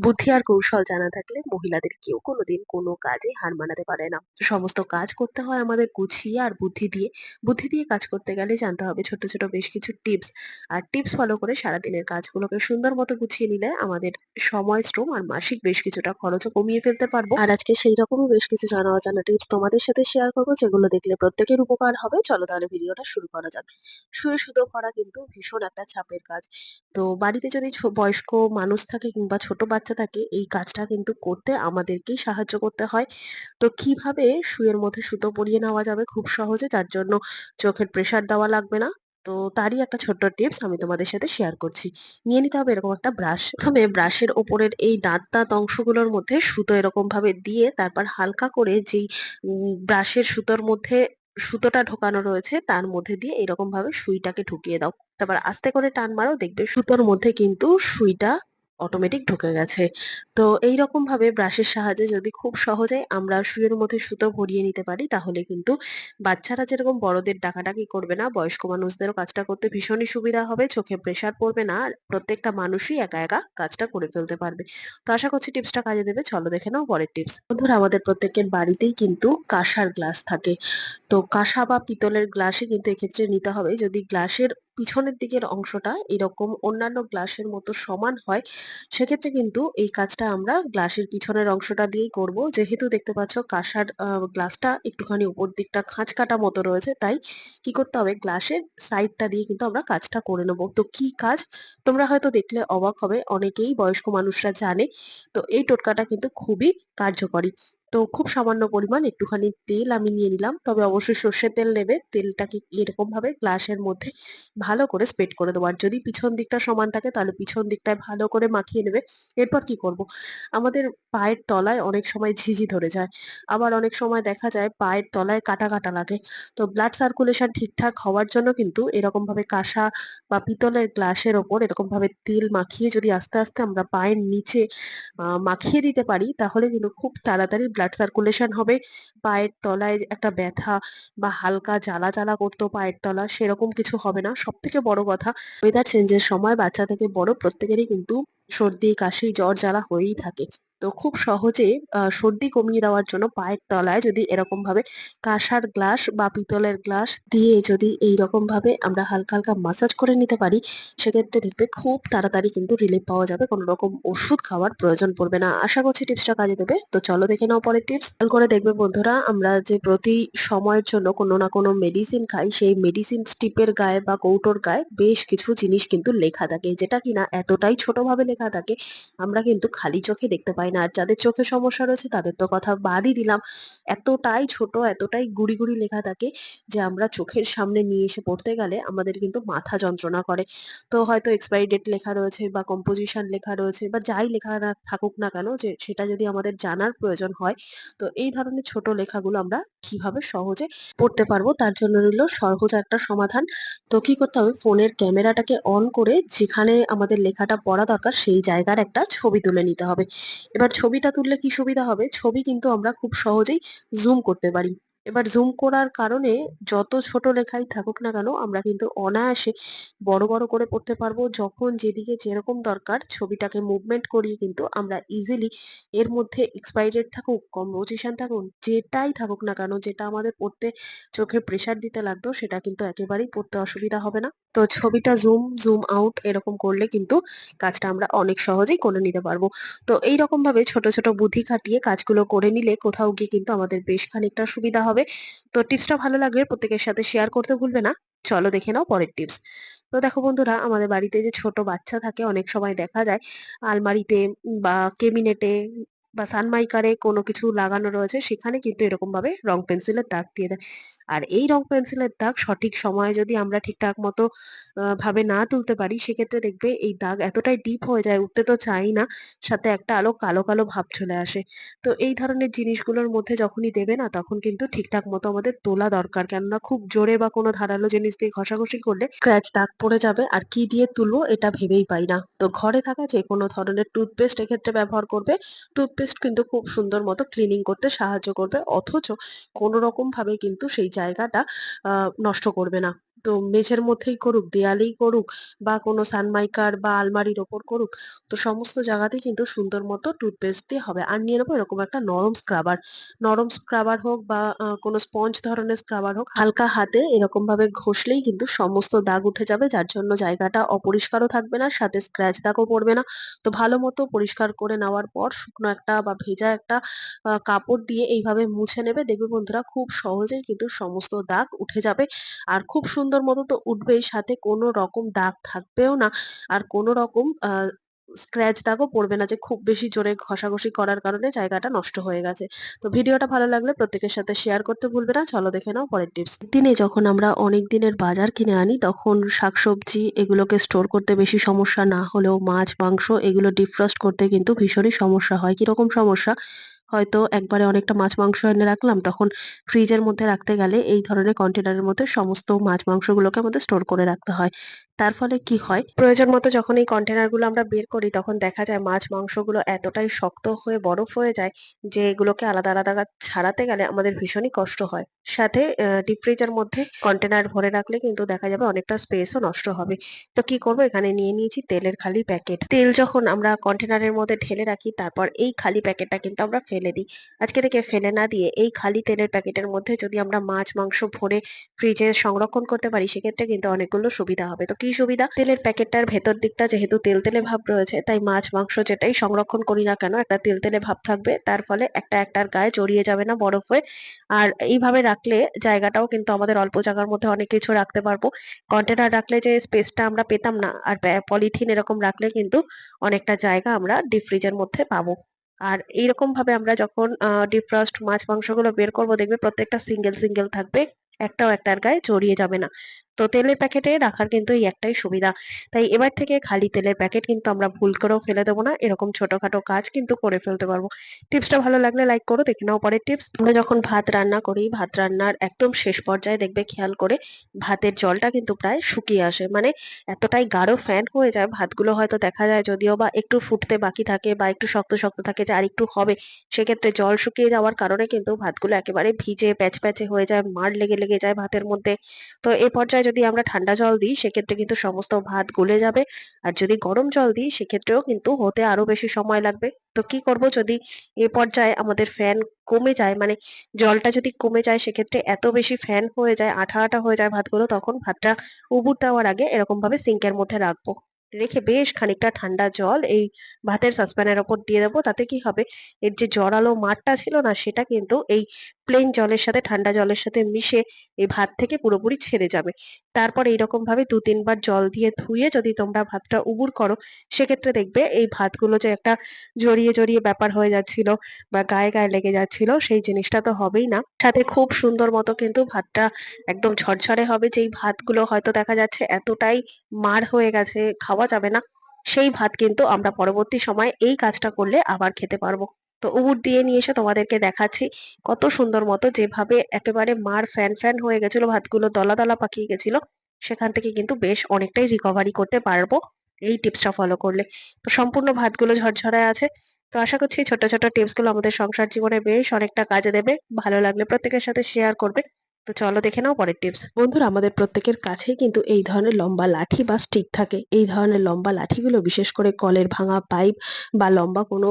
বুদ্ধি আর কৌশল জানা থাকলে মহিলাদের কেউ কোনোদিন কোনো কাজে হার মানাতে পারে না। সমস্ত কাজ করতে হয় আমাদের গুছিয়ে আর বুদ্ধি দিয়ে। বুদ্ধি দিয়ে কাজ করতে গেলে জানতে হবে ছোট, ছোট বেশ কিছু টিপস। আর টিপস ফলো করে সারাদিনের কাজগুলোকে সুন্দর মতো গুছিয়ে নিলে আমাদের সময়, শ্রম আর মাসিক বেশ কিছুটা খরচও কমিয়ে ফেলতে পারব। আর আজকে সেই রকমই বেশ কিছু জানা অজানা টিপস তোমাদের সাথে শেয়ার করব যেগুলো দেখলে প্রত্যেকের উপকার হবে। চলো তাহলে ভিডিওটা শুরু করা যাক। শুয়ে সুতো করা কিন্তু ভীষণ একটা চাপের কাজ। তো বাড়িতে যদি বয়স্ক মানুষ থাকে কিংবা ছোট বাচ্চা থাকে এই কাজটা কিন্তু করতে আমাদেরকেই সাহায্য করতে হয়। তো কীভাবে শুয়ের মধ্যে সুতো পরিয়ে নেওয়া যাবে খুব সহজে যার জন্য চোখের প্রেশার দেওয়া লাগবে না। তো তারই একটা ছোট্ট টিপস আমি তোমাদের সাথে শেয়ার করছি। নিয়ে নিতে হবে এরকম একটা ব্রাশ। প্রথমে ব্রাশের ওপরের এই দাঁত, দাঁত অংশগুলোর মধ্যে সুতো এরকম ভাবে দিয়ে তারপর হালকা করে যেই ব্রাশের সুতোর মধ্যে সুতোটা ঢোকানো রয়েছে তার মধ্যে দিয়ে এরকম ভাবে সুইটাকে ঢুকিয়ে দাও। তারপর আস্তে করে টান মারো দেখবে সুতোর মধ্যে কিন্তু সুইটা অটোমেটিক ঢুকে গেছে। তো এইরকম ভাবে ব্রাশের সাহায্যে যদি খুব সহজে আমরা সুইয়ের মধ্যে সুতো ভরিয়ে নিতে পারি তাহলে কিন্তু বাচ্চারা যেরকম বড়দের ডাকাডাকি করবে না, বয়স্ক মানুষদেরও কাজটা করতে ভীষণই সুবিধা হবে। চোখে প্রেশার পড়বে না। প্রত্যেকটা মানুষই একা, একা কাজটা করে ফেলতে পারবে। তো আশা করছি টিপসটা কাজে দেবে। চলো দেখে নাও পরের টিপস। বন্ধুরা আমাদের প্রত্যেকের বাড়িতেই কিন্তু কাঁসার গ্লাস থাকে। তো কাঁসা বা পিতলের গ্লাসই কিন্তু এক্ষেত্রে নিতে হবে। যদি গ্লাসের পিছনের দিকের অংশটা এরকম অন্যান্য গ্লাসের মতো সমান হয়, সেক্ষেত্রে কিন্তু এই কাজটা আমরা গ্লাসের পিছনের অংশটা দিয়েই করব। যেহেতু দেখতে পাচ্ছ কাঁসার গ্লাসটা একটুখানি উপর দিকটা খাঁজ কাটা মতো রয়েছে, তাই কি করতে হবে গ্লাসের সাইডটা দিয়ে কিন্তু আমরা কাজটা করে নেব। তো কি কাজ? তোমরা হয়তো দেখলে অবাক হবে। অনেকেই বয়স্ক মানুষরা জানে। তো এই টোটকাটা কিন্তু খুবই কার্যকরী। তো খুব সামান্য পরিমাণ একটুখানি তেল আমি নিয়ে নিলাম। তবে অবশ্যই সর্ষের তেল নেবে। তেলটাকে এরকম ভাবে গ্লাসের মধ্যে ভালো করে স্প্রেড করে দেবো। আর যদি পিছন দিকটা সমান থাকে তাহলে পিছন দিকটায় ভালো করে মাখিয়ে নেবে। এরপর কি করব? আমাদের পায়ের তলায় অনেক সময় ঝিঝি ধরে যায়। আবার অনেক সময় দেখা যায় পায়ের তলায় কাটা, কাটা লাগে। তো ব্লাড সার্কুলেশন ঠিকঠাক হওয়ার জন্য কিন্তু এরকম ভাবে কাঁসা বা পিতলের গ্লাসের ওপর এরকম ভাবে তেল মাখিয়ে যদি আস্তে, আস্তে আমরা পায়ের নিচে মাখিয়ে দিতে পারি তাহলে কিন্তু খুব তাড়াতাড়ি ব্লাড সার্কুলেশন হবে। পায়ের তলায় একটা ব্যথা বা হালকা জ্বালা, জ্বালা করতো পায়ের তলা সেরকম কিছু হবে না। সব থেকে বড় কথা ওয়েদার চেঞ্জের সময় বাচ্চা থেকে বড় প্রত্যেকেরই কিন্তু সর্দি, কাশি, জ্বর, জ্বালা হয়েই থাকে। তো খুব সহজে সর্দি কমিয়ে দেওয়ার জন্য পায়ের তলায় যদি এরকম ভাবে কাঁসার গ্লাস বা পিতলের গ্লাস দিয়ে যদি এইরকম ভাবে আমরা হালকা, হালকা মাসাজ করে নিতে পারি, সেক্ষেত্রে দেখবে খুব তাড়াতাড়ি কিন্তু রিলিফ পাওয়া যাবে। কোনো রকম ওষুধ খাওয়ার প্রয়োজন পড়বে না। আশা করছি টিপসটা কাজে দেবে। তো চলো দেখে নাও পরের টিপস। করে দেখবে বন্ধুরা আমরা যে প্রতি সময়ের জন্য কোনো না কোনো মেডিসিন খাই, সেই মেডিসিন স্টিপের গায়ে বা কৌটোর গায়ে বেশ কিছু জিনিস কিন্তু লেখা থাকে। যেটা কিনা এতটাই ছোটভাবে লেখা থাকে আমরা কিন্তু খালি চোখে দেখতে পাই না। আর যাদের চোখে সমস্যা রয়েছে তাদের তো কথা বাদই দিলাম। এতটাই ছোট, এতটাই গুড়ি, গুড়ি লেখা থাকে যে আমরা চোখের সামনে নিয়ে এসে পড়তে গেলে আমাদের কিন্তু মাথা যন্ত্রণা করে। তো হয়তো এক্সপায়ারি ডেট লেখা রয়েছে বা কম্পোজিশন লেখা রয়েছে বা যাই লেখা থাকুক না কেন যে সেটা যদি আমাদের জানার প্রয়োজন হয়, তো এই ধরনের ছোট লেখাগুলো আমরা কীভাবে সহজে পড়তে পারব তার জন্য রইল সহজ একটা সমাধান। তো কি করতে হবে ফোনের ক্যামেরাটাকে অন করে যেখানে আমাদের লেখাটা পড়া দরকার সেই জায়গার একটা ছবি তুলে নিতে হবে। এবার ছবিটা তুললে কি সুবিধা হবে? ছবি কিন্তু আমরা খুব সহজেই জুম করতে পারি। এবার জুম করার কারণে যত ছোট লেখাই থাকুক না কেন আমরা কিন্তু অনায়াসে বড়, বড় করে পড়তে পারব। যখন যেদিকে যেরকম দরকার ছবিটাকে মুভমেন্ট করিয়ে কিন্তু আমরা ইজিলি এর মধ্যে এক্সপায়ারি ডেট থাকুক, কম্পোজিশন থাকুক, যেটাই থাকুক না কেন যেটা আমাদের পড়তে চোখে প্রেশার দিতে লাগতো সেটা কিন্তু একেবারেই পড়তে অসুবিধা হবে না। তো ছবিটা জুম, জুম আউট এরকম করলে কিন্তু কাজটা আমরা অনেক সহজেই করে নিতে পারব। তো এইরকম ভাবে ছোট, ছোট বুদ্ধি খাটিয়ে কাজগুলো করে নিলে কোথাও গিয়ে কিন্তু আমাদের বেশ খানিকটা সুবিধা হবে। তো টিপসটা ভালো লাগলে প্রত্যেকের সাথে শেয়ার করতে ভুলবে না। চলো দেখে নাও পরের টিপস। তো দেখো বন্ধুরা আমাদের বাড়িতে যে ছোট বাচ্চা থাকে অনেক সময় দেখা যায় আলমারিতে বা কেবিনেটে বা সানমাইকারে কোনো কিছু লাগানো রয়েছে সেখানে কিন্তু এরকম ভাবে রং পেন্সিলের দাগ দিয়ে দেয়। আর এই রং পেন্সিলের দাগ সঠিক সময়ে যদি আমরা ঠিকঠাক মতো ভাবে না তুলতে পারি সেক্ষেত্রে দেখবে এই দাগ এতটাই ডিপ হয়ে যায় উঠতে তো চাই না। সাথে একটা আলো কালো, কালো ভাব চলে আসে। তো এই ধরনের জিনিসগুলোর মধ্যে যখনই দেবে না তখন কিন্তু ঠিকঠাক মতো আমাদের তোলা দরকার। কেননা খুব জোরে বা কোনো ধারালো জিনিস দিয়ে ঘষাঘষি করলে স্ক্র্যাচ দাগ পড়ে যাবে আর কি দিয়ে তুলবো এটা ভেবেই পাই না। তো ঘরে থাকা যে কোনো ধরনের টুথপেস্ট এক্ষেত্রে ব্যবহার করবে। টুথপেস্ট কিন্তু খুব সুন্দর মতো ক্লিনিং করতে সাহায্য করবে। অথচ কোনো রকম ভাবে কিন্তু সেই জায়গাটা নষ্ট করবে না। তো মেঝের মধ্যেই করুক, দেয়ালেই করুক বা কোনো সানমাইকার বা আলমারির ওপর করুক, তো সমস্ত জায়গাতেই কিন্তু সুন্দর মতো টুথপেস্ট দিয়ে হবে। আর নিয়ে নেব এরকম একটা নরম স্ক্রাবার। নরম স্ক্রাবার হোক বা কোনো স্পঞ্জ ধরনের স্ক্রাবার হোক, হালকা হাতে এরকম ভাবে ঘষলেই কিন্তু সমস্ত দাগ উঠে যাবে। যার জন্য জায়গাটা অপরিষ্কারও থাকবে না, সাথে স্ক্র্যাচ দাগও পড়বে না। তো ভালো মতো পরিষ্কার করে নেওয়ার পর শুকনো একটা বা ভেজা একটা কাপড় দিয়ে এইভাবে মুছে নেবে। দেখবে বন্ধুরা খুব সহজেই কিন্তু সমস্ত দাগ উঠে যাবে। আর খুব সুন্দর মতো তো উঠবেই, সাথে কোনো রকম দাগ থাকবেও না। আর কোনো রকম স্ক্র্যাচ দাগও পড়বে না যে খুব বেশি জোরে ঘষাঘষি করার কারণে জায়গাটা নষ্ট হয়ে গেছে। তো ভিডিওটা ভালো লাগলে প্রত্যেকের সাথে শেয়ার করতে ভুলবে না। চলো দেখে নাও পরের টিপস। দিনে যখন আমরা অনেক দিনের বাজার কিনে আনি তখন শাকসবজি এগুলোকে স্টোর করতে বেশি সমস্যা না হলেও মাছ, মাংস এগুলো ডিফ্রস্ট করতে কিন্তু ভীষণই সমস্যা হয়। কীরকম সমস্যা? হয়তো একবারে অনেকটা মাছ মাংস এনে রাখলাম, তখন ফ্রিজের মধ্যে রাখতে গেলে এই ধরনের কন্টেনারের মধ্যে সমস্ত মাছ মাংসগুলোকে আমাদের স্টোর করে রাখতে হয়। তার ফলে কি হয় প্রয়োজন মতো যখন এই কন্টেনারগুলো আমরা বের করি, তখন দেখা যায় মাছ, মাংসগুলো এতটাই শক্ত হয়ে, বরফ হয়ে যায় যে এগুলোকে আলাদা আলাদা ছাড়াতে গেলে আমাদের ভীষণই কষ্ট হয়। সাথে ডিপ ফ্রিজের মধ্যে কন্টেনার ভরে রাখলে কিন্তু দেখা যাবে অনেকটা স্পেসও নষ্ট হবে। তো কি করব এখানে নিয়ে নিয়েছি তেলের খালি প্যাকেট। তেল যখন আমরা কন্টেনারের মধ্যে ঢেলে রাখি, তারপর এই খালি প্যাকেটটা কিন্তু আমরা ফেলে দিই। আজকে থেকে ফেলে না দিয়ে এই খালি তেলের প্যাকেটের মধ্যে যদি আমরা মাছ, মাংস ভরে ফ্রিজে সংরক্ষণ করতে পারি, সেক্ষেত্রে কিন্তু অনেকগুলো সুবিধা হবে। তো কি সুবিধা? তেলের প্যাকেটটার ভেতর দিকটা যেহেতু তেলতেলে ভাব রয়েছে তাই মাছ মাংস যেটাই সংরক্ষণ করি না কেন একটা তেলতেলে ভাব থাকবে। তার ফলে একটা একটার গায়ে জড়িয়ে যাবে না বরফ হয়ে। আর এইভাবে রাখলে জায়গাটাও কিন্তু আমাদের অল্প জায়গার মধ্যে অনেক কিছু রাখতে পারব। কন্টেনার রাখলে যে স্পেসটা আমরা পেতাম না আর পলিথিন এরকম রাখলে কিন্তু অনেকটা জায়গা আমরা ডিপ ফ্রিজের মধ্যে পাবো। আর এইরকম ভাবে আমরা যখন ডিফ্রস্ট মাছ মাংসগুলো বের করব দেখবে প্রত্যেকটা সিঙ্গেল, সিঙ্গেল থাকবে। একটাও একটার গায়ে জড়িয়ে যাবে না। তো তেলের প্যাকেটে রাখার কিন্তু এই একটাই সুবিধা। তাই এবার থেকে খালি তেলের প্যাকেট কিন্তু আমরা ভুল করেও ফেলে দেব না। এরকম ছোটখাটো কাজ কিন্তু করে ফেলতে পারব। টিপসটা ভালো লাগলে লাইক করো। দেখে নাও পরের টিপস। আমরা যখন ভাত রান্না করি, ভাত রান্নার একদম শেষ পর্যায়ে দেখবে খেয়াল করে ভাতের জলটা কিন্তু প্রায় শুকিয়ে আসে। মানে এতটাই গাঢ় ফ্যান হয়ে যায় ভাতগুলো হয়তো দেখা যায় যদিও বা একটু ফুটতে বাকি থাকে বা একটু শক্ত, শক্ত থাকে যে আরেকটু হবে। সেক্ষেত্রে জল শুকিয়ে যাওয়ার কারণে কিন্তু ভাতগুলো একেবারে ভিজে প্যাচপ্যাচে হয়ে যায়, মাড় লেগে, লেগে যায় ভাতের মধ্যে। তো এ পর্যায়ে যদি আমরা ঠান্ডা জল দিই সেক্ষেত্রে কিন্তু সমস্ত ভাত গলে যাবে। আর যদি গরম জল দিই সেক্ষেত্রেও কিন্তু হতে আরও বেশি সময় লাগবে। তো কি করব যদি এ পর্যায়ে আমাদের ফ্যান কমে যায় মানে জলটা যদি কমে যায় সেক্ষেত্রে এত বেশি ফ্যান হয়ে যায়, আঠা, আঠা হয়ে যায় ভাতগুলো তখন ভাতটা উবুর দেওয়ার আগে এরকম ভাবে সিঙ্কের মধ্যে রাখব। রেখে বেশ খানিকটা ঠান্ডা জল এই ভাতের সসপ্যানের ওপর দিয়ে দেবো। তাতে কি হবে এর যে জড়ালো মাড়টা ছিল না সেটা কিন্তু এই প্লেন জলের সাথে ঠান্ডা জলের সাথে মিশে এই ভাত থেকে পুরোপুরি ছেড়ে যাবে। তারপর এইরকম ভাবে দু তিনবার জল দিয়ে ধুয়ে যদি তোমরা ভাতটা উবুর করো সেক্ষেত্রে দেখবে এই ভাতগুলো যে একটা জড়িয়ে, জড়িয়ে ব্যাপার হয়ে যাচ্ছিল বা গায়ে, গায়ে লেগে যাচ্ছিল সেই জিনিসটা তো হবেই না। সাথে খুব সুন্দর মতো কিন্তু ভাতটা একদম ঝরঝরে হবে যেই ভাতগুলো হয়তো দেখা যাচ্ছে এতটাই মার হয়ে গেছে খাওয়া যাবে না। সেই ভাত কিন্তু আমরা পরবর্তী সময়ে এই কাজটা করলে আবার খেতে পারব। তো উবুট দিয়ে নিয়ে এসে তোমাদেরকে দেখাচ্ছি কত সুন্দর মতো যেভাবে একেবারে মার ফ্যান, ফ্যান হয়ে গেছিল ভাতগুলো দলা, দলা পাকিয়ে গেছিল। সেখান থেকে কিন্তু বেশ অনেকটাই রিকভারি করতে পারব এই টিপসটা ফলো করলে। তো সম্পূর্ণ ভাতগুলো ঝরঝরে আছে। তো আশা করছি ছোট, ছোট টিপসগুলো আমাদের সংসার জীবনে বেশ অনেকটা কাজে দেবে। ভালো লাগলে প্রত্যেকের সাথে শেয়ার করবে। তো চলো দেখে নাও পরের টিপস। বন্ধুরা আমাদের প্রত্যেকের কাছেই কিন্তু এই ধরনের লম্বা লাঠি বা স্টিক থাকে। এই ধরনের লম্বা লাঠিগুলো বিশেষ করে কলের ভাঙা পাইপ বা লম্বা কোনো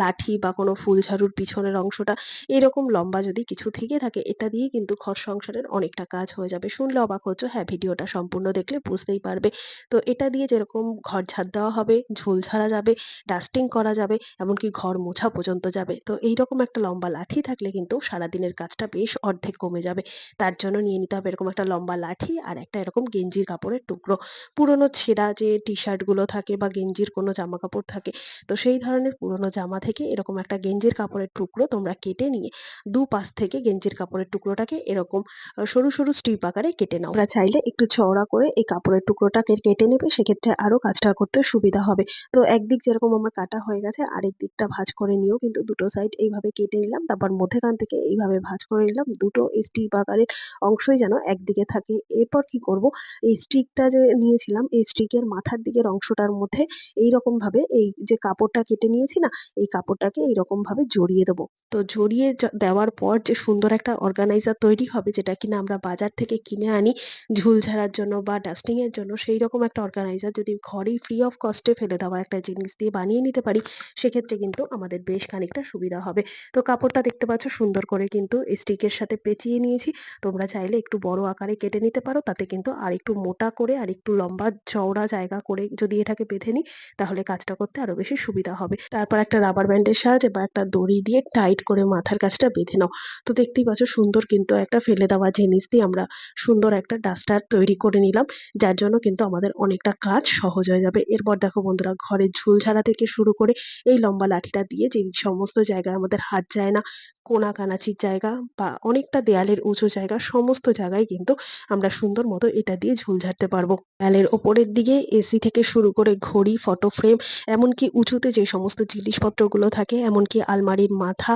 লাঠি বা কোনো ফুলঝাড়ুর পিছনের অংশটা এরকম লম্বা যদি কিছু থেকে থাকে এটা দিয়ে কিন্তু ঘর সংসারের অনেকটা কাজ হয়ে যাবে। শুনলে অবাক হচ্ছ, হ্যাঁ ভিডিওটা সম্পূর্ণ দেখলে বুঝতেই পারবে। তো এটা দিয়ে যেরকম ঘর ঝাড় দেওয়া হবে, ঝুল ঝাড়া যাবে, ডাস্টিং করা যাবে, এমনকি ঘর মোছা পর্যন্ত যাবে। তো এইরকম একটা লম্বা লাঠি থাকলে কিন্তু সারাদিনের কাজটা বেশ অর্ধেক কমে যাবে। তার জন্য নিয়ে নিতে হবে এরকম একটা লম্বা লাঠি আর একটা এরকম গেঞ্জির কাপড়ের টুকরো। পুরোনো ছেঁড়া যে টি-শার্টগুলো থাকে বা গেঞ্জির কোনো জামা কাপড় থাকে, তো সেই ধরনের পুরোনো জামা থেকে এরকম একটা গেঞ্জির কাপড়ের টুকরো তোমরা কেটে নিয়ে দুপাশ থেকে গেঞ্জির কাপড়ের টুকরোটাকে এরকম সরু, সরু স্ট্রিপ আকারে কেটে নাও। তোমরা চাইলে একটু চওড়া করে এই কাপড়ের টুকরোটাকে কেটে নেবে সেক্ষেত্রে আরও কাজটা করতে সুবিধা হবে। তো একদিক যেরকম আমার কাটা হয়ে গেছে আরেক দিকটা ভাঁজ করে নিয়েও কিন্তু দুটো সাইড এইভাবে কেটে নিলাম। তারপর মধ্যেখান থেকে এইভাবে ভাঁজ করে নিলাম। দুটো স্ট্রিপ আকারে আকারের অংশই যেন একদিকে থাকে। এরপর কি করব? এই স্টিকটা যে নিয়েছিলাম, এই স্টিকের মাথার দিকের অংশটার মধ্যে এইরকম ভাবে এই যে কাপড়টা কেটে নিয়েছি না, এই কাপড়টাকে এইরকম ভাবে জড়িয়ে দেবো। তো জড়িয়ে দেওয়ার পর যে সুন্দর একটা অর্গানাইজার তৈরি হবে, যেটা কিনা আমরা বাজার থেকে কিনে আনি, ঝুল ঝাড়ার জন্য বা ডাস্টিং এর জন্য সেই রকম একটা অর্গানাইজার যদি ঘরেই ফ্রি অফ কস্টে ফেলে দেওয়া একটা জিনিস দিয়ে বানিয়ে নিতে পারি, সেক্ষেত্রে কিন্তু আমাদের বেশ খানিকটা সুবিধা হবে। তো কাপড়টা দেখতে পাচ্ছ সুন্দর করে কিন্তু স্টিকের সাথে পেঁচিয়ে নিয়েছি। তোমরা চাইলে একটু বড় আকারে কেটে নিতে পারো। তাতে কিন্তু আর একটু মোটা করে আর একটু লম্বা চওড়া জায়গা করে যদি এটাকে বেঁধে নিই, তাহলে কাজটা করতে আরও বেশি সুবিধা হবে। তারপর একটা রাবার ব্যান্ডের সাহায্যে বা একটা দড়ি দিয়ে টাইট করে মাথার কাছটা বেঁধে নাও। তো দেখতেই পাচ্ছ সুন্দর কিন্তু একটা ফেলে দেওয়া জিনিস দিয়ে আমরা সুন্দর একটা ডাস্টার তৈরি করে নিলাম, যার জন্য কিন্তু আমাদের অনেকটা কাজ সহজ হয়ে যাবে। এরপর দেখো বন্ধুরা ঘরের ঝুল ঝাড়া থেকে শুরু করে এই লম্বা লাঠিটা দিয়ে যে সমস্ত জায়গায় আমাদের হাত যায় না, কোনা কানাচির জায়গা বা অনেকটা দেয়ালের উঁচু জায়গা, সমস্ত জায়গায় কিন্তু আমরা সুন্দর মতো এটা দিয়ে ঝুল ঝাড়তে পারব। দেয়ালের ওপরের দিকে এসি থেকে শুরু করে ঘড়ি, ফটো ফ্রেম, এমনকি উঁচুতে যে সমস্ত জিনিসপত্রগুলো থাকে, এমনকি আলমারির মাথা,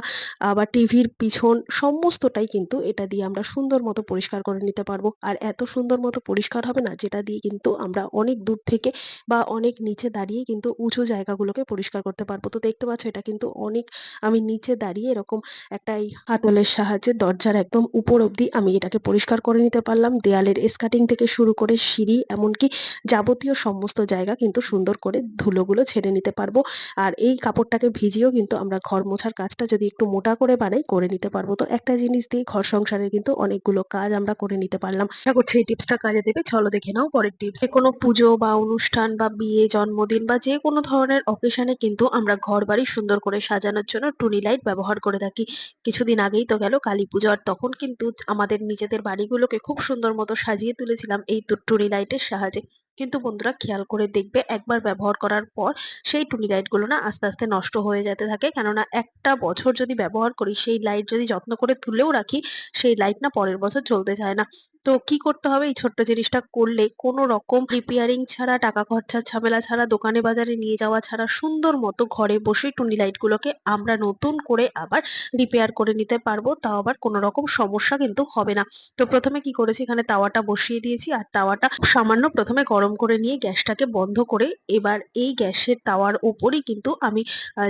আবার টিভির পিছন, সমস্তটাই কিন্তু এটা দিয়ে আমরা সুন্দর মতো পরিষ্কার করে নিতে পারব। আর এত সুন্দর মতো পরিষ্কার হবে না, যেটা দিয়ে কিন্তু আমরা অনেক দূর থেকে বা অনেক নিচে দাঁড়িয়ে কিন্তু উঁচু জায়গাগুলোকে পরিষ্কার করতে পারব। তো দেখতে পাচ্ছ, এটা কিন্তু অনেক, আমি নিচে দাঁড়িয়ে এরকম একটা এই হাতলের সাহায্যে দরজার একদম উপর অবধি আমি এটাকে পরিষ্কার করে নিতে পারলাম। দেয়ালের এসকাটিং থেকে শুরু করে সিঁড়ি, এমনকি যাবতীয় সমস্ত জায়গা কিন্তু সুন্দর করে ধুলোগুলো ছেড়ে নিতে পারব। আর এই কাপড়টাকে ভিজিয়েও কিন্তু আমরা ঘর মোছার কাজটা যদি একটু মোটা করে বানাই, করে নিতে পারব। তো একটা জিনিস দিয়ে ঘর সংসারের কিন্তু অনেকগুলো কাজ আমরা করে নিতে পারলাম। আশা করছি এই টিপসটা কাজে দেবে। চলো দেখে নাও পরের টিপস যে কোনো পুজো বা অনুষ্ঠান বা বিয়ে, জন্মদিন বা যে কোনো ধরনের অকেশনে কিন্তু আমরা ঘর বাড়ি সুন্দর করে সাজানোর জন্য টুনি লাইট ব্যবহার করে থাকি। কিছুদিন আগেই তো গেল কালী পুজো, আর তখন কিন্তু আমাদের নিজেদের বাড়িগুলোকে খুব সুন্দর মতো সাজিয়ে তুলেছিলাম এই টুনি লাইটের সাহায্যে। কিন্তু বন্ধুরা খেয়াল করে দেখবে একবার ব্যবহার করার পর সেই টুনি লাইটগুলো না আস্তে আস্তে নষ্ট হয়ে যেতে থাকে। কেননা একটা বছর যদি ব্যবহার করি, সেই লাইট যদি যত্ন করে তুলেও রাখি, সেই লাইট না পরের বছর জ্বলতে চায় না। তো কি করতে হবে? এই ছোট্ট জিনিসটা করলে কোনো রকম রিপেয়ারিং ছাড়া, টাকা খরচার ঝামেলা ছাড়া, দোকানে বাজারে নিয়ে যাওয়া ছাড়া, সুন্দর মতো ঘরে বসেই টুনি লাইট গুলোকে আমরা নতুন করে আবার রিপেয়ার করে নিতে পারব। তাও আবার কোনো রকম সমস্যা কিন্তু হবে না। তো প্রথমে কি করেছি? এখানে তাওয়াটা বসিয়ে দিয়েছি। আর তাওয়াটা সামান্য প্রথমে গরম করে নিয়ে গ্যাসটাকে বন্ধ করে এবার এই গ্যাসের তাওয়ার উপরই কিন্তু আমি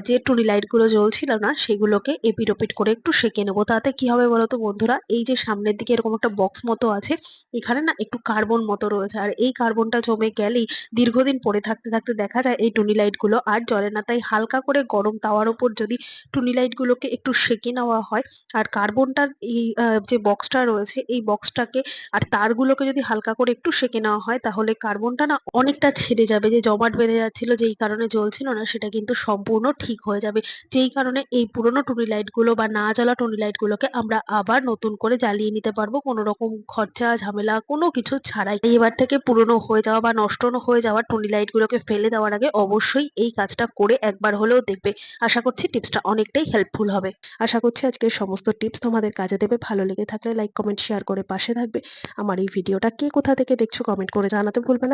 যে টুনি লাইটগুলো জ্বলছিল না, সেগুলোকে এপিট ওপিট করে একটু সেঁকে নেব। তাতে কি হবে বলতো বন্ধুরা? এই যে সামনের দিকে এরকম একটা বক্স মতো আছে, এখানে না একটু কার্বন মতো রয়েছে। আর এই কার্বনটা জমে গেলেই দীর্ঘদিন পরে থাকতে থাকতে দেখা যায় এই টুনি লাইটগুলো আর জ্বলে না। তাই হালকা করে গরম তাওয়ার উপর যদি টুনি লাইট গুলোকে একটু সেঁকে নেওয়া হয়, আর কার্বনটার এই যে বক্সটা রয়েছে, এই বক্সটাকে আর তারগুলোকে যদি হালকা করে একটু সেঁকে নেওয়া হয়, তাহলে কার্বনটা না অনেকটা ছেড়ে যাবে। যে জমাট বেঁধে যাচ্ছিল, যেই কারণে জ্বলছিল না, সেটা কিন্তু সম্পূর্ণ ঠিক হয়ে যাবে। যেই কারণে এই পুরোনো টুনি লাইটগুলো বা না জ্বলা টুনি লাইট গুলোকে আমরা আবার নতুন করে জ্বালিয়ে নিতে পারব। কোনো রকম খরচা, ঝামেলা, কোনো কিছু ছাড়াই। এবার থেকে পুরনো হয়ে যাওয়া বা নষ্ট হয়ে যাওয়া টুনি লাইট গুলোকে ফেলে দেওয়ার আগে অবশ্যই এই কাজটা করে একবার হলেও দেখবে। আশা করছি টিপসটা অনেকটাই হেল্পফুল হবে। আশা করছি আজকের সমস্ত টিপস তোমাদের কাজে দেবে। ভালো লেগে থাকলে লাইক কমেন্ট শেয়ার করে পাশে থাকবে। আমার এই ভিডিওটা কে কোথা থেকে দেখছ কমেন্ট করে জানাতে ভুলবে না।